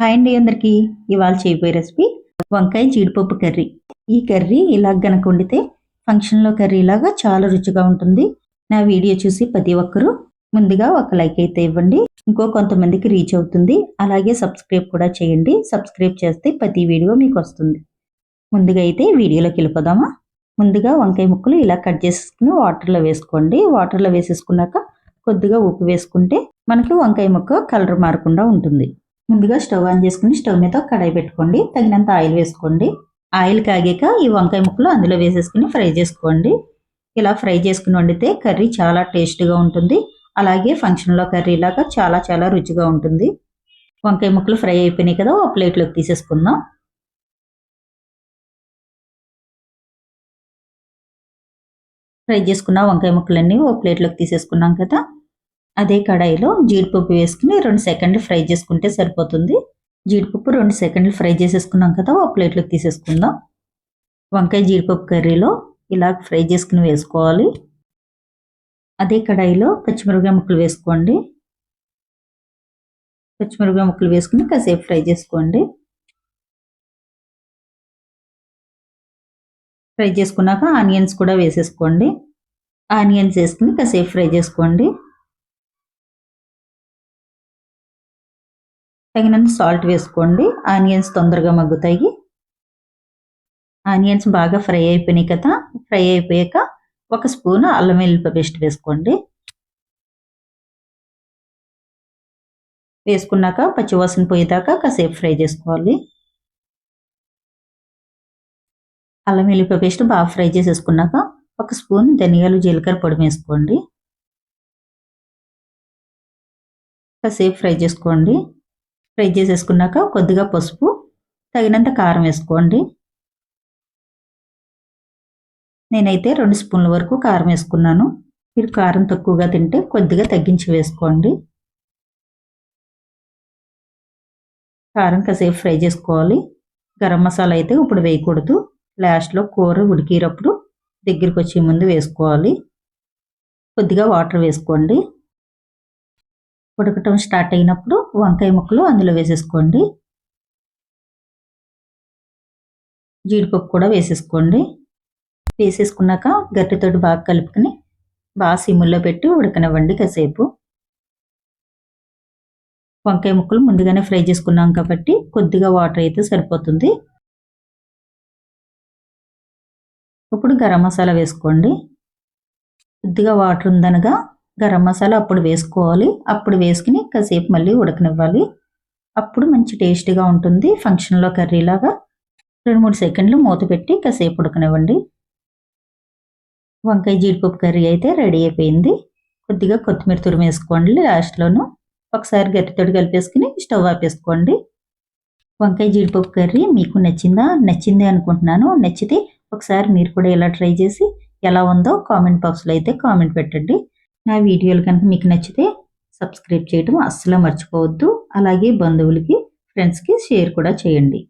Hi అండి అందరికీ. ఇవాళ చేయబోయే రెసిపీ వంకాయ జీడిపప్పు కర్రీ. ఈ కర్రీ ఇలా గనక వండితే ఫంక్షన్లో కర్రీ లాగా చాలా రుచిగా ఉంటుంది. నా వీడియో చూసి ప్రతి ఒక్కరూ ముందుగా ఒక లైక్ అయితే ఇవ్వండి. ఇంకో కొంతమందికి రీచ్ అవుతుంది. అలాగే సబ్స్క్రైబ్ కూడా చేయండి. సబ్స్క్రైబ్ చేస్తే ప్రతి వీడియో మీకు వస్తుంది. ముందుగా అయితే వీడియోలోకి వెళ్ళిపోదామా? ముందుగా వంకాయ ముక్కలు ఇలా కట్ చేసుకుని వాటర్లో వేసుకోండి. వాటర్లో వేసేసుకున్నాక కొద్దిగా ఉప్పు వేసుకుంటే మనకి వంకాయ ముక్క కలర్ మారకుండా ఉంటుంది. ముందుగా స్టవ్ ఆన్ చేసుకుని స్టవ్ మీద కడాయి పెట్టుకోండి. తగినంత ఆయిల్ వేసుకోండి. ఆయిల్ కాగాక ఈ వంకాయ ముక్కలు అందులో వేసేసుకుని ఫ్రై చేసుకోండి. ఇలా ఫ్రై చేసుకుని వండితే కర్రీ చాలా టేస్ట్గా ఉంటుంది. అలాగే ఫంక్షన్లో కర్రీ లాగా చాలా చాలా రుచిగా ఉంటుంది. వంకాయ ముక్కలు ఫ్రై అయిపోయినాయి కదా ఒక ప్లేట్లోకి తీసేసుకుందాం. ఫ్రై చేసుకున్న వంకాయ ముక్కలన్నీ ఓ ప్లేట్లోకి తీసేసుకున్నాం కదా. అదే కడాయిలో జీడిపప్పు వేసుకుని రెండు సెకండ్లు ఫ్రై చేసుకుంటే సరిపోతుంది. జీడిపప్పు రెండు సెకండ్లు ఫ్రై చేసేసుకున్నాం కదా ఒక ప్లేట్లోకి తీసేసుకుందాం. వంకాయ జీడిపప్పు కర్రీలో ఇలా ఫ్రై చేసుకుని వేసుకోవాలి. అదే కడాయిలో పచ్చిమిరపకాయ ముక్కలు వేసుకోండి. పచ్చిమిరపకాయ ముక్కలు వేసుకుని కాసేపు ఫ్రై చేసుకోండి. ఫ్రై చేసుకున్నాక ఆనియన్స్ కూడా వేసేసుకోండి. ఆనియన్స్ వేసుకుని కాసేపు ఫ్రై చేసుకోండి. తగినంత సాల్ట్ వేసుకోండి. ఆనియన్స్ తొందరగా మగ్గుతాయి. ఆనియన్స్ బాగా ఫ్రై అయిపోయినాయి కదా ఫ్రై అయిపోయాక ఒక స్పూన్ అల్లం వెల్లుల్లి పేస్ట్ వేసుకోండి. వేసుకున్నాక పచ్చివాసన పోయేదాకా కాసేపు ఫ్రై చేసుకోవాలి. అల్లం వెల్లుల్లి పేస్ట్ బాగా ఫ్రై చేసేసుకున్నాక ఒక స్పూన్ ధనియాలు జీలకర్ర పొడి వేసుకోండి. కాసేపు ఫ్రై చేసుకోండి. ఫ్రై చేసేసుకున్నాక కొద్దిగా పసుపు తగినంత కారం వేసుకోండి. నేనైతే రెండు స్పూన్ల వరకు కారం వేసుకున్నాను. మీరు కారం తక్కువగా తింటే కొద్దిగా తగ్గించి వేసుకోండి. కారం కాసేపు ఫ్రై చేసుకోవాలి. గరం మసాలా అయితే ఇప్పుడు వేయకూడదు. లాస్ట్లో కూర ఉడికేటప్పుడు దగ్గరికి వచ్చే ముందు వేసుకోవాలి. కొద్దిగా వాటర్ వేసుకోండి. ఉడకటం స్టార్ట్ అయినప్పుడు వంకాయ ముక్కలు అందులో వేసేసుకోండి. జీడిపప్పు కూడా వేసేసుకోండి. వేసేసుకున్నాక గట్టితోటి బాగా కలుపుకొని బాగా సిమ్ముల్లో పెట్టి ఉడకనివ్వండి కాసేపు. వంకాయ ముక్కలు ముందుగానే ఫ్రై చేసుకున్నాం కాబట్టి కొద్దిగా వాటర్ అయితే సరిపోతుంది. ఇప్పుడు గరం మసాలా వేసుకోండి. కొద్దిగా వాటర్ ఉందనగా గరం మసాలా అప్పుడు వేసుకోవాలి. అప్పుడు వేసుకుని కాసేపు మళ్ళీ ఉడకనివ్వాలి. అప్పుడు మంచి టేస్టీగా ఉంటుంది. ఫంక్షన్లో కర్రీలాగా రెండు మూడు సెకండ్లు మూత పెట్టి కాసేపు ఉడకనివ్వండి. వంకాయ జీడిపప్పు కర్రీ అయితే రెడీ అయిపోయింది. కొద్దిగా కొత్తిమీర తురుము వేసుకోండి లాస్ట్లోను. ఒకసారి గట్టితోటి కలిపేసుకుని స్టవ్ ఆపేసుకోండి. వంకాయ జీడిపప్పు కర్రీ మీకు నచ్చిందా? నచ్చింది అనుకుంటున్నాను. నచ్చితే ఒకసారి మీరు కూడా ఇలా ట్రై చేసి ఎలా ఉందో కామెంట్ బాక్స్లో అయితే కామెంట్ పెట్టండి. నా వీడియోలు కనుక మీకు నచ్చితే సబ్స్క్రైబ్ చేయడం అస్సలు మర్చిపోవద్దు. అలాగే బంధువులకి ఫ్రెండ్స్కి షేర్ కూడా చేయండి.